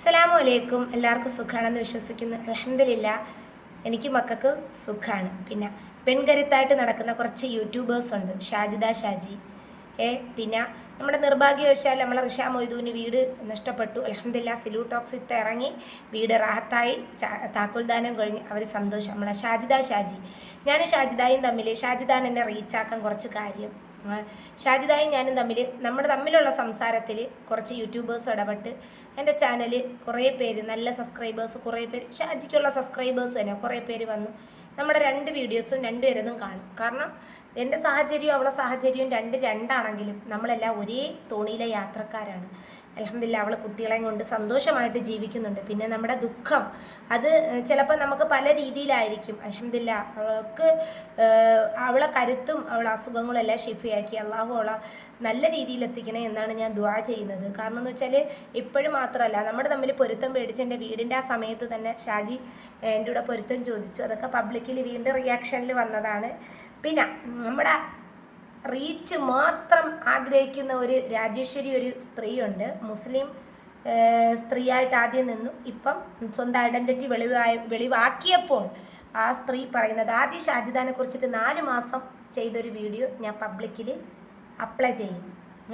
അസ്സലാമു അലൈക്കും. എല്ലാവർക്കും സുഖമാണെന്ന് വിശ്വസിക്കുന്നു. അലഹമില്ല എനിക്ക് മക്കൾക്ക് സുഖമാണ് പിന്നെ പെൺകരുത്തായിട്ട് നടക്കുന്ന കുറച്ച് യൂട്യൂബേഴ്സ് ഉണ്ട്. ഷാജിദ ഷാജി. ഏ പിന്നെ നമ്മുടെ നിർഭാഗ്യവശാൽ നമ്മളെ റിഷ മൊയ്തൂന് വീട് നഷ്ടപ്പെട്ടു. അലഹമില്ല സിലൂട്ടോക്സിത്ത് ടോക്സിത്ത് ഇറങ്ങി വീട് റാഹത്തായി. താക്കോൽദാനം കഴിഞ്ഞ് അവർ സന്തോഷം. നമ്മളെ ഷാജിദ ഷാജി. ഞാൻ ഷാജിദായും തമ്മിൽ ഷാജിദാൻ എന്നെ റീച്ചാക്കാൻ കുറച്ച് കാര്യം. ഷാജിദായും ഞാനും തമ്മിൽ നമ്മുടെ തമ്മിലുള്ള സംസാരത്തിൽ കുറച്ച് യൂട്യൂബേഴ്സ് ഇടപെട്ട് എന്റെ ചാനൽ കുറേ പേര് നല്ല സബ്സ്ക്രൈബേഴ്സ് കുറേ പേര് ഷാജിക്കുള്ള സബ്സ്ക്രൈബേഴ്സ് തന്നെ കുറേ പേര് വന്നു. നമ്മുടെ രണ്ട് വീഡിയോസും രണ്ടുപേരതും കാണും. കാരണം എന്റെ സാഹചര്യവും അവളെ സാഹചര്യവും രണ്ട് രണ്ടാണെങ്കിലും നമ്മളെല്ലാം ഒരേ തോണിയിലെ യാത്രക്കാരാണ്. അലഹമില്ല അവൾ കുട്ടികളെയും കൊണ്ട് സന്തോഷമായിട്ട് ജീവിക്കുന്നുണ്ട്. പിന്നെ നമ്മുടെ ദുഃഖം അത് ചിലപ്പോൾ നമുക്ക് പല രീതിയിലായിരിക്കും. അലഹമില്ല അവൾക്ക് അവളെ കരുത്തും അവളെ അസുഖങ്ങളും എല്ലാം ഷിഫിയാക്കി അള്ളാഹു അവളെ നല്ല രീതിയിൽ എത്തിക്കണേ എന്നാണ് ഞാൻ ദുആ ചെയ്യുന്നത്. കാരണം എന്ന് വെച്ചാൽ ഇപ്പോഴും മാത്രമല്ല നമ്മുടെ തമ്മിൽ പൊരുത്തം പേടിച്ച് എന്റെ വീടിന്റെ ആ സമയത്ത് തന്നെ ഷാജി എന്റെ കൂടെ പൊരുത്തം ചോദിച്ചു. അതൊക്കെ പബ്ലിക്കിൽ വീണ്ടും റിയാക്ഷനിൽ വന്നതാണ്. പിന്നെ നമ്മുടെ റീച്ച് മാത്രം ആഗ്രഹിക്കുന്ന ഒരു രാജേശ്വരി ഒരു സ്ത്രീയുണ്ട്. മുസ്ലിം സ്ത്രീയായിട്ട് ആദ്യം നിന്നു. ഇപ്പം സ്വന്തം ഐഡന്റിറ്റി വെളിവായി വെളിവാക്കിയപ്പോൾ ആ സ്ത്രീ പറയുന്നത് ആദ്യ ഷാജിദാനെ കുറിച്ചിട്ട് നാല് മാസം ചെയ്തൊരു വീഡിയോ ഞാൻ പബ്ലിക്കിൽ അപ്ലൈ ചെയ്യും.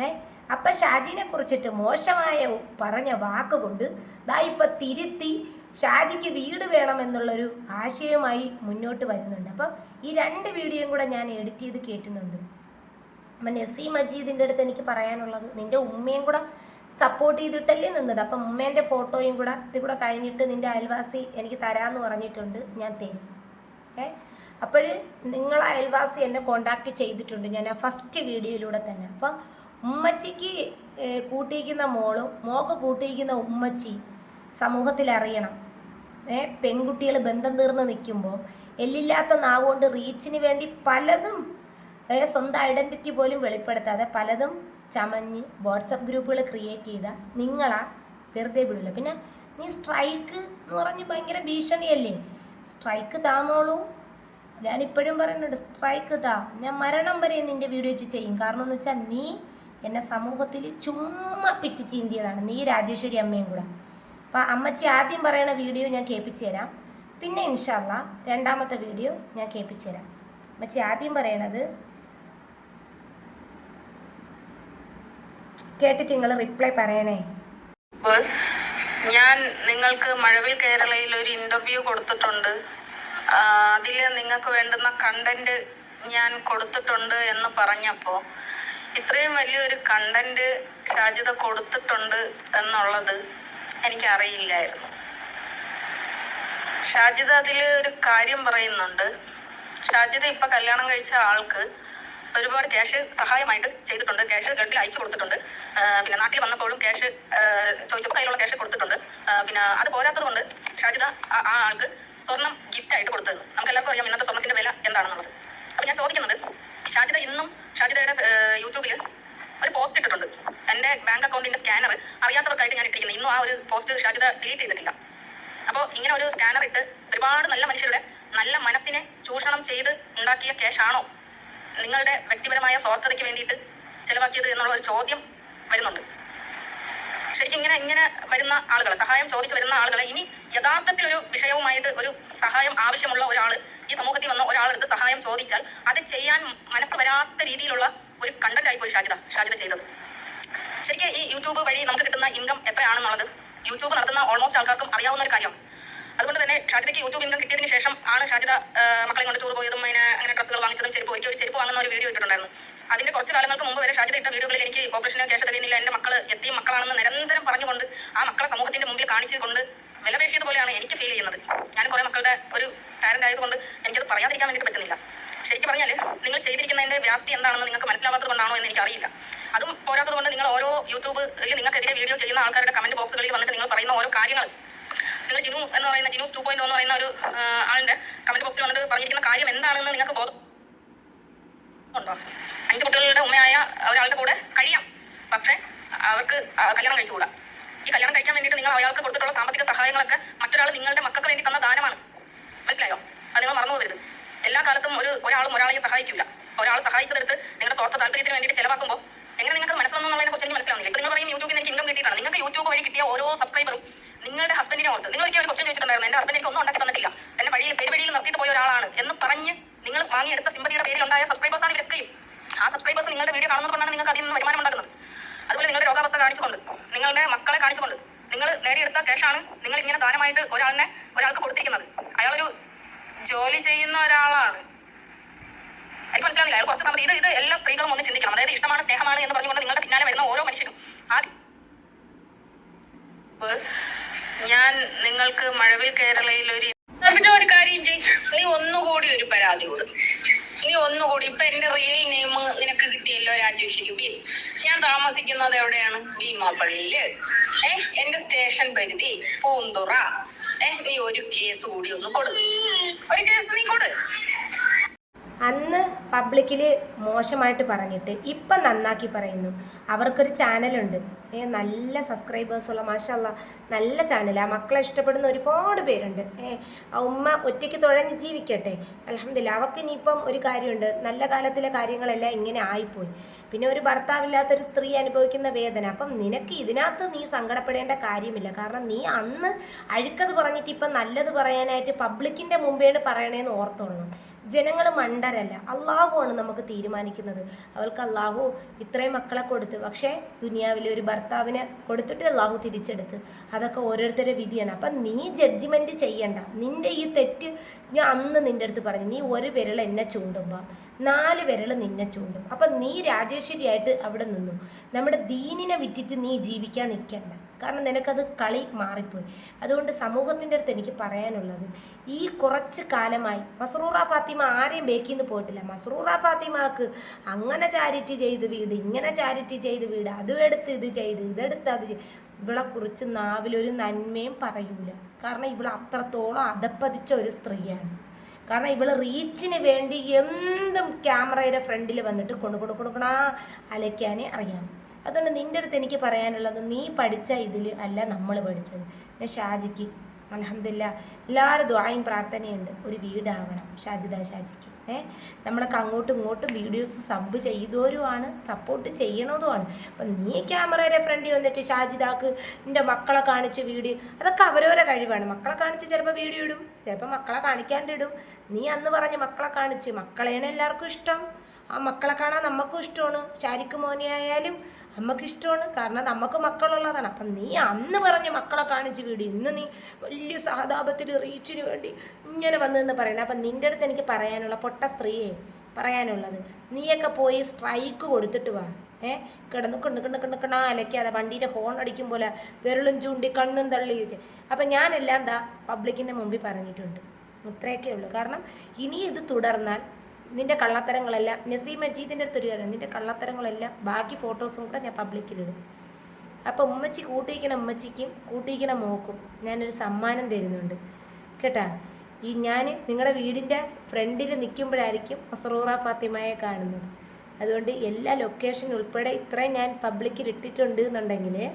ഏ അപ്പം ഷാജിനെ കുറിച്ചിട്ട് മോശമായ പറഞ്ഞ വാക്കുകൊണ്ട് ദാ ഇപ്പം തിരുത്തി ഷാജിക്ക് വീട് വേണമെന്നുള്ളൊരു ആശയവുമായി മുന്നോട്ട് വരുന്നുണ്ട്. അപ്പം ഈ രണ്ട് വീഡിയോയും കൂടെ ഞാൻ എഡിറ്റ് ചെയ്ത് കയറ്റുന്നുണ്ട് അപ്പം നസീം മജീദിന്റെ അടുത്ത് എനിക്ക് പറയാനുള്ളത്. നിന്റെ ഉമ്മയും കൂടെ സപ്പോർട്ട് ചെയ്തിട്ടല്ലേ നിന്നത്. അപ്പം ഉമ്മേന്റെ ഫോട്ടോയും കൂടെ ഇത് കൂടെ കഴിഞ്ഞിട്ട് നിന്റെ അയൽവാസി എനിക്ക് തരാമെന്ന് പറഞ്ഞിട്ടുണ്ട് ഞാൻ തരും. ഏ? അപ്പോൾ നിങ്ങൾ അയൽവാസി എന്നെ കോണ്ടാക്ട് ചെയ്തിട്ടുണ്ട് ഞാൻ ആ ഫസ്റ്റ് വീഡിയോയിലൂടെ തന്നെ. അപ്പം ഉമ്മച്ചിക്ക് കൂട്ടിയിരിക്കുന്ന മോളും മോക്ക് കൂട്ടിയിരിക്കുന്ന ഉമ്മച്ചി സമൂഹത്തിൽ അറിയണം. ഏ? പെൺകുട്ടികൾ ബന്ധം തീർന്ന് നിൽക്കുമ്പോൾ എല്ലില്ലാത്ത നാവുകൊണ്ട് റീച്ചിന് വേണ്ടി പലതും സ്വന്തം ഐഡന്റിറ്റി പോലും വെളിപ്പെടുത്താതെ പലതും ചമഞ്ഞ് വാട്സപ്പ് ഗ്രൂപ്പുകൾ ക്രിയേറ്റ് ചെയ്ത നിങ്ങളാ വെറുതെ വിടില്ല പിന്നെ നീ സ്ട്രൈക്ക് എന്ന് പറഞ്ഞ് ഭയങ്കര ഭീഷണിയല്ലേ സ്ട്രൈക്ക് താമോളൂ ഞാനിപ്പോഴും പറയുന്നുണ്ട് സ്ട്രൈക്ക് താ. ഞാൻ മരണം വരെ നിന്റെ വീഡിയോ വെച്ച് ചെയ്യും. കാരണം എന്ന് വെച്ചാൽ നീ എന്നെ സമൂഹത്തിൽ ചുമ്മാ പിച്ച് ചീന്തിയതാണ്. നീ രാജേശ്വരി അമ്മയും കൂടെ. അപ്പം അമ്മച്ചി ആദ്യം പറയണ വീഡിയോ ഞാൻ കേൾപ്പിച്ചു തരാം. പിന്നെ ഇൻഷല്ല രണ്ടാമത്തെ വീഡിയോ ഞാൻ കേൾപ്പിച്ചു തരാം. അമ്മച്ചി ആദ്യം പറയണത് കേട്ടിട്ട് നിങ്ങൾ റിപ്ലൈ പറയണേ. ഞാൻ നിങ്ങൾക്ക് മഴവിൽ കേരളയിൽ ഒരു ഇന്റർവ്യൂ കൊടുത്തിട്ടുണ്ട്. അതിൽ നിങ്ങൾക്ക് വേണ്ടുന്ന കണ്ടന്റ് ഞാൻ കൊടുത്തിട്ടുണ്ട് എന്ന് പറഞ്ഞപ്പോൾ ഇത്രയും വലിയൊരു കണ്ടന്റ് ഷാജിത കൊടുത്തിട്ടുണ്ട് എന്നുള്ളത് എനിക്കറിയില്ലായിരുന്നു. ഷാജിത അതിൽ ഒരു കാര്യം പറയുന്നുണ്ട്. ഷാജിത ഇപ്പൊ കല്യാണം കഴിച്ച ആൾക്ക് ഒരുപാട് ക്യാഷ് സഹായമായിട്ട് ചെയ്തിട്ടുണ്ട്. ക്യാഷ് ഗൾഫിൽ അയച്ചു കൊടുത്തിട്ടുണ്ട്. പിന്നെ നാട്ടിൽ വന്നപ്പോഴും ക്യാഷ് ചോദിച്ചപ്പോൾ കയ്യിലുള്ള ക്യാഷ് കൊടുത്തിട്ടുണ്ട്. പിന്നെ അത് പോരാത്തത് കൊണ്ട് ഷാജിദ ആ ആൾക്ക് സ്വർണം ഗിഫ്റ്റ് ആയിട്ട് കൊടുത്തത് നമുക്ക് എല്ലാവർക്കും അറിയാം ഇന്നത്തെ സ്വർണത്തിന്റെ വില എന്താണെന്നുള്ളത്. അപ്പൊ ഞാൻ ചോദിക്കുന്നത് ഷാജിദ ഇന്നും ഷാജിദയുടെ യൂട്യൂബിൽ ഒരു പോസ്റ്റ് ഇട്ടിട്ടുണ്ട്. എന്റെ ബാങ്ക് അക്കൗണ്ടിന്റെ സ്കാനർ അറിയാത്തവർക്കായിട്ട് ഞാൻ ഇട്ടിരിക്കുന്നത് ഇന്നും ആ ഒരു പോസ്റ്റ് ഷാജിദ ഡിലീറ്റ് ചെയ്തിട്ടില്ല. അപ്പോൾ ഇങ്ങനെ ഒരു സ്കാനർ ഇട്ട് ഒരുപാട് നല്ല മനുഷ്യരുടെ നല്ല മനസ്സിനെ ചൂഷണം ചെയ്ത് ഉണ്ടാക്കിയ ക്യാഷ് ആണോ? നിങ്ങളുടെ വ്യക്തിപരമായ സ്വാർത്ഥതയ്ക്ക് വേണ്ടിയിട്ട് ചെലവാക്കിയത് എന്നുള്ള ഒരു ചോദ്യം വരുന്നുണ്ട്. ശരിക്കും ഇങ്ങനെ ഇങ്ങനെ വരുന്ന ആളുകളെ സഹായം ചോദിച്ചു വരുന്ന ആളുകളെ ഇനി യഥാർത്ഥത്തിൽ ഒരു വിഷയവുമായിട്ട് ഒരു സഹായം ആവശ്യമുള്ള ഒരാൾ ഈ സമൂഹത്തിൽ വന്ന ഒരാളെടുത്ത് സഹായം ചോദിച്ചാൽ അത് ചെയ്യാൻ മനസ്സ് വരാത്ത രീതിയിലുള്ള ഒരു കണ്ടന്റ് ആയിപ്പോയി ഷാജിത ഷാജിത ചെയ്തത്. ശരിക്കും ഈ യൂട്യൂബ് വഴി നമുക്ക് കിട്ടുന്ന ഇൻകം എത്രയാണെന്നുള്ളത് യൂട്യൂബ് നടത്തുന്ന ഓൾമോസ്റ്റ് ആൾക്കാർക്കും അറിയാവുന്ന ഒരു കാര്യമാണ്. അതുകൊണ്ട് തന്നെ ഷാജിദയ്ക്ക് യൂട്യൂബ് ഇൻകം കിട്ടിയതിന് ശേഷം ആണ് ഷാജിത മക്കളെ കൊണ്ട് ടൂർ പോയതും അതിന് അങ്ങനെ ഡ്രസ്സുകൾ വാങ്ങിച്ചതും ചെരുപ്പ് ഒരിക്കൽ ഒരു ചെരുപ്പ് വാങ്ങുന്ന ഒരു വീഡിയോ ഇട്ടിട്ടുണ്ടായിരുന്നു. അതിന്റെ കുറച്ച് കാലങ്ങൾക്ക് മുമ്പ് വരെ ഷാജിത ഇട്ട വീഡിയോകളിൽ എനിക്ക് ഓപ്പറേഷന് ക്യാഷ് തികയുന്നില്ല എന്റെ മക്കൾ എത്തിയ മക്കളാണെന്ന് നിരന്തരം പറഞ്ഞുകൊണ്ട് ആ മക്കളെ സമൂഹത്തിന്റെ മുമ്പിൽ കാണിച്ചുകൊണ്ട് വിലപേശിയത് പോലെയാണ് എനിക്ക് ഫീൽ ചെയ്യുന്നത്. ഞാൻ കുറെ മക്കളുടെ ഒരു പാരന്റ് ആയതുകൊണ്ട് എനിക്കത് പറയാതിരിക്കാൻ വേണ്ടിയിട്ട് പറ്റുന്നില്ല. ശരിക്കും പറഞ്ഞാൽ നിങ്ങൾ ചെയ്തിരിക്കുന്നതിന്റെ വ്യാപ്തി എന്താണെന്ന് നിങ്ങൾക്ക് മനസ്സിലാവാത്തത് കൊണ്ടാണോ എന്ന് എനിക്കറിയില്ല. അതും പോരാത്തത് കൊണ്ട് നിങ്ങൾ ഓരോ യൂട്യൂബിൽ നിങ്ങൾക്കെതിരെ വീഡിയോ ചെയ്യുന്ന ആൾക്കാരുടെ കമന്റ് ബോക്സുകളിൽ വന്നിട്ട് നിങ്ങൾ പറയുന്ന ഓരോ കാര്യങ്ങൾ നിങ്ങൾ ജിനു എന്ന് പറയുന്ന ജിനൂസ് ടു പോയിന്റ് എന്ന് പറയുന്ന ഒരു ആളിന്റെ കമന്റ് ബോക്സിൽ വന്നിട്ട് പറഞ്ഞിരിക്കുന്ന കാര്യം എന്താണെന്ന് നിങ്ങൾക്ക് ബോധം ഉണ്ടോ? അഞ്ച് കുട്ടികളുടെ ഉമ്മയായ ഒരാളുടെ കൂടെ കഴിയാം. പക്ഷേ അവർക്ക് കല്യാണം കഴിച്ചുകൂടാ. ഈ കല്യാണം കഴിക്കാൻ വേണ്ടിയിട്ട് നിങ്ങൾ അയാൾക്ക് കൊടുത്തിട്ടുള്ള സാമ്പത്തിക സഹായങ്ങളൊക്കെ മറ്റൊരാൾ നിങ്ങളുടെ മക്കൾക്ക് വേണ്ടി തന്ന ദാനമാണ്. മനസ്സിലായോ? അത് നിങ്ങൾ മറന്നു പോകരുത്. എല്ലാ കാലത്തും ഒരു ഒരാളും ഒരാളെയും സഹായിക്കില്ല ഒരാൾ സഹായിച്ചെടുത്ത് നിങ്ങളുടെ സ്വാർത്ഥ താല്പര്യത്തിന് വേണ്ടിയിട്ട് ചിലവാക്കുമ്പോൾ എങ്ങനെ നിങ്ങൾക്ക് മനസ്സിലാവുന്നതിനെ കുറിച്ച് എനിക്ക് മനസ്സിലാവുന്നില്ല. ഇപ്പൊ നിങ്ങൾ പറയും യൂട്യൂബിൽ നിന്ന് എനിക്ക് ഇൻകം കിട്ടിയിട്ടാണ്. നിങ്ങൾക്ക് യൂട്യൂബ് വഴി കിട്ടിയ ഓരോ സബ്സ്ക്രൈബറും നിങ്ങളുടെ ഹസ്ബൻഡിനെ ഓർത്ത്. നിങ്ങൾ എനിക്ക് ഒരു ക്വസ്റ്റ്യൻ ചോദിച്ചിട്ടുണ്ടായിരുന്നു എന്റെ ഹസ്ബൻഡ് എനിക്ക് ഒന്നും ഉണ്ടാക്കി തന്നിട്ടില്ല. എന്നെ വഴിയിൽ പെരുവഴിയിൽ നിർത്തിയിട്ട് പോയ ഒരാളാണ് എന്ന് പറഞ്ഞ് നിങ്ങൾ വാങ്ങിയെടുത്ത സിമ്പതിയുടെ പേരിൽ ഉണ്ടായ സബ്സ്ക്രൈബേഴ്സാണ് ഇവരൊക്കെയും ആ സബ്സ്ക്രൈബേഴ്സ് നിങ്ങളുടെ വീഡിയോ കാണുന്നത് കൊണ്ടാണ് നിങ്ങൾക്ക് അതിൽ നിന്ന് വരുമാനം ഉണ്ടാക്കുന്നത് അതുപോലെ നിങ്ങളുടെ രോഗാവസ്ഥ കാണിച്ചുകൊണ്ട് നിങ്ങളുടെ മക്കളെ കാണിച്ചുകൊണ്ട് നിങ്ങൾ നേടിയെടുത്ത ക്യാഷാണ് നിങ്ങൾ ഇങ്ങനെ ദാനമായിട്ട് ഒരാളിനെ ഒരാൾക്ക് കൊടുത്തിരിക്കുന്നത്. അയാളൊരു ജോലി ചെയ്യുന്ന ഒരാളാണ്. എനിക്ക് മനസ്സിലാവില്ല അയാൾ കുറച്ച് സമയം ഇത് ഇത് എല്ലാ സ്ത്രീകളും ഒന്ന് ചിന്തിക്കണം. അതായത് ഇഷ്ടമാണ് സ്നേഹമാണ് എന്ന് പറഞ്ഞുകൊണ്ട് നിങ്ങളുടെ പിന്നാലെ വരുന്ന ഓരോ മനുഷ്യരും. ആ ഞാൻ നിങ്ങൾക്ക് മഴവിൽ കേരളയിൽ ഒരു പിന്നെ ഒരു കാര്യം ചെയ് നീ ഒന്നുകൂടി ഒരു പരാതി കൊടു. നീ ഒന്നുകൂടി ഇപ്പൊ എന്റെ റിയൽ നെയിം നിനക്ക് കിട്ടിയല്ലോ രാജേഷ് ബി ഞാൻ താമസിക്കുന്നത് എവിടെയാണ്? ഭീമാപ്പള്ളിയിൽ ഏഹ് എന്റെ സ്റ്റേഷൻ പരിധി പൂന്തുറ. ഏഹ് നീ ഒരു കേസ് കൂടി ഒന്ന് കൊടു. ഒരു കേസ് നീ കൊടു. അന്ന് പബ്ലിക്കിൽ മോശമായിട്ട് പറഞ്ഞിട്ട് ഇപ്പം നന്നാക്കി പറയുന്നു. അവർക്കൊരു ചാനലുണ്ട്. ഏ നല്ല സബ്സ്ക്രൈബേഴ്സുള്ള മാഷല്ല നല്ല ചാനലാണ് മക്കളെ ഇഷ്ടപ്പെടുന്ന ഒരുപാട് പേരുണ്ട്. ഏ ഉമ്മ ഒറ്റയ്ക്ക് തുഴഞ്ഞ് ജീവിക്കട്ടെ. അലഹമില്ല അവർക്ക് ഇനിയിപ്പം ഒരു കാര്യമുണ്ട്. നല്ല കാലത്തിലെ കാര്യങ്ങളെല്ലാം ഇങ്ങനെ ആയിപ്പോയി. പിന്നെ ഒരു ഭർത്താവില്ലാത്തൊരു സ്ത്രീ അനുഭവിക്കുന്ന വേദന. അപ്പം നിനക്ക് ഇതിനകത്ത് നീ സങ്കടപ്പെടേണ്ട കാര്യമില്ല. കാരണം നീ അന്ന് അഴുക്കത് പറഞ്ഞിട്ട് ഇപ്പം നല്ലത് പറയാനായിട്ട് പബ്ലിക്കിന്റെ മുമ്പേണ് പറയണേന്ന് ഓർത്തോളണം. ജനങ്ങൾ മണ്ടരല്ല. അള്ളാഹുവാണ് നമുക്ക് തീരുമാനിക്കുന്നത്. അവൾക്ക് അള്ളാഹു ഇത്രയും മക്കളെ കൊടുത്ത് പക്ഷേ ദുനിയാവിലെ ഒരു ഭർത്താവിനെ കൊടുത്തിട്ട് അള്ളാഹു തിരിച്ചെടുത്ത്. അതൊക്കെ ഓരോരുത്തരുടെ വിധിയാണ്. അപ്പം നീ ജഡ്ജ്മെന്റ് ചെയ്യണ്ട. നിന്റെ ഈ തെറ്റ് ഞാൻ അന്ന് നിന്റെ അടുത്ത് പറഞ്ഞു. നീ ഒരു വിരൽ എന്നെ ചൂണ്ടുമ്പോൾ നാല് വിരൽ നിന്നെ ചൂണ്ടും. അപ്പം നീ രാജേശ്വരിയായിട്ട് അവിടെ നിന്നു. നമ്മുടെ ദീനിനെ വിറ്റിട്ട് നീ ജീവിക്കാൻ നിൽക്കണ്ട. കാരണം നിനക്കത് കളി മാറിപ്പോയി. അതുകൊണ്ട് സമൂഹത്തിന്റെ അടുത്ത് എനിക്ക് പറയാനുള്ളത് ഈ കുറച്ച് കാലമായി മസ്റൂറ ഫാത്തിമ ആരെയും ബേക്കിൽ നിന്ന് പോയിട്ടില്ല. മസ്റൂറ ഫാത്തിമാക്ക് അങ്ങനെ ചാരിറ്റി ചെയ്ത് വീട് ഇങ്ങനെ ചാരിറ്റി ചെയ്ത് വീട് അതും എടുത്ത് ഇത് ചെയ്ത് ഇതെടുത്ത് അത് ചെയ്ത് ഇവളെ കുറിച്ച് നാവിലൊരു നന്മയും പറയൂല. കാരണം ഇവൾ അത്രത്തോളം അതപ്പതിച്ച ഒരു സ്ത്രീയാണ്. കാരണം ഇവൾ റീച്ചിന് വേണ്ടി എന്തും ക്യാമറയുടെ ഫ്രണ്ടിൽ വന്നിട്ട് കൊണ്ടു കൊടുക്കണാ അലയ്ക്കാനേ അറിയാം. അതുകൊണ്ട് നിന്റെ അടുത്ത് എനിക്ക് പറയാനുള്ളത് നീ പഠിച്ച ഇതിൽ അല്ല നമ്മൾ പഠിച്ചത്. പിന്നെ ഷാജിക്ക് അലഹമില്ല എല്ലാവരും ദ്വായും പ്രാർത്ഥനയുണ്ട്. ഒരു വീടാവണം ഷാജിദ ഷാജിക്ക്. ഏ? നമ്മളൊക്കെ അങ്ങോട്ടും ഇങ്ങോട്ടും വീഡിയോസ് സബ് ചെയ്തവരുമാണ് സപ്പോർട്ട് ചെയ്യണതുമാണ്. അപ്പം നീ ക്യാമറയുടെ ഫ്രണ്ടിൽ വന്നിട്ട് ഷാജിദാക്ക് എന്റെ മക്കളെ കാണിച്ച് വീഡിയോ അതൊക്കെ അവരോരെ കഴിവാണ്. മക്കളെ കാണിച്ച് ചിലപ്പോൾ വീഡിയോ ഇടും ചിലപ്പോൾ മക്കളെ കാണിക്കാണ്ടിടും നീ അന്ന് പറഞ്ഞ് മക്കളെ കാണിച്ച് മക്കളെയാണ് എല്ലാവർക്കും ഇഷ്ടം. ആ മക്കളെ കാണാൻ നമുക്കും ഇഷ്ടമാണ്. ഷാരിക്ക് മോനെ ആയാലും അമ്മയ്ക്ക് ഇഷ്ടമാണ് കാരണം നമുക്ക് മക്കളുള്ളതാണ്. അപ്പം നീ അന്ന് പറഞ്ഞ മക്കളെ കാണിച്ച് വീട്. ഇന്ന് നീ വലിയ സഹതാപത്തിൽ റീച്ചിന് വേണ്ടി ഇങ്ങനെ വന്നതെന്ന് പറയുന്നത് അപ്പം നിന്റെ അടുത്ത് എനിക്ക് പറയാനുള്ള പൊട്ട സ്ത്രീയെ പറയാനുള്ളത്. നീയൊക്കെ പോയി സ്ട്രൈക്ക് കൊടുത്തിട്ട് വാ. ഏ? കിടന്ന് കിണ്ണ് കിണ്ണ് കിണ്ണ് കിണ്ണാ അലക്കാതെ വണ്ടീന്റെ ഹോൺ അടിക്കും പോലെ വിരളും ചൂണ്ടി കണ്ണും തള്ളിയൊക്കെ. അപ്പം ഞാനെല്ലാം എന്താ പബ്ലിക്കിന്റെ മുമ്പിൽ പറഞ്ഞിട്ടുണ്ട്. ഇത്രയൊക്കെ ഉള്ളൂ കാരണം ഇനി ഇത് തുടർന്നാൽ നിന്റെ കള്ളത്തരങ്ങളെല്ലാം നസീം മജീദിന്റെ അടുത്ത് ഒരു കാര്യം നിന്റെ കള്ളത്തരങ്ങളെല്ലാം ബാക്കി ഫോട്ടോസും കൂടെ ഞാൻ പബ്ലിക്കിലിടും അപ്പോൾ ഉമ്മച്ചി കൂട്ടിയിക്കണ ഉമ്മച്ചിക്കും കൂട്ടിയിക്കണ മോക്കും ഞാനൊരു സമ്മാനം തരുന്നുണ്ട്. കേട്ടാ? ഈ ഞാൻ നിങ്ങളുടെ വീടിന്റെ ഫ്രണ്ടിൽ നിൽക്കുമ്പോഴായിരിക്കും മസറൂറ ഫാത്തിമയെ കാണുന്നത്. അതുകൊണ്ട് എല്ലാ ലൊക്കേഷൻ ഉൾപ്പെടെ ഇത്രയും ഞാൻ പബ്ലിക്കിൽ ഇട്ടിട്ടുണ്ട് എന്നുണ്ടെങ്കിൽ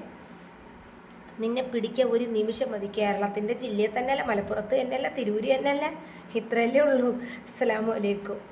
നിന്നെ പിടിക്കാൻ ഒരു നിമിഷം മതി. കേരളത്തിന്റെ ജില്ലയിൽ തന്നെയല്ല മലപ്പുറത്ത് തന്നെയല്ല തിരൂര് തന്നെയല്ല. ഇത്രയല്ലേ ഉള്ളൂ. അസ്സാം അലൈക്കും.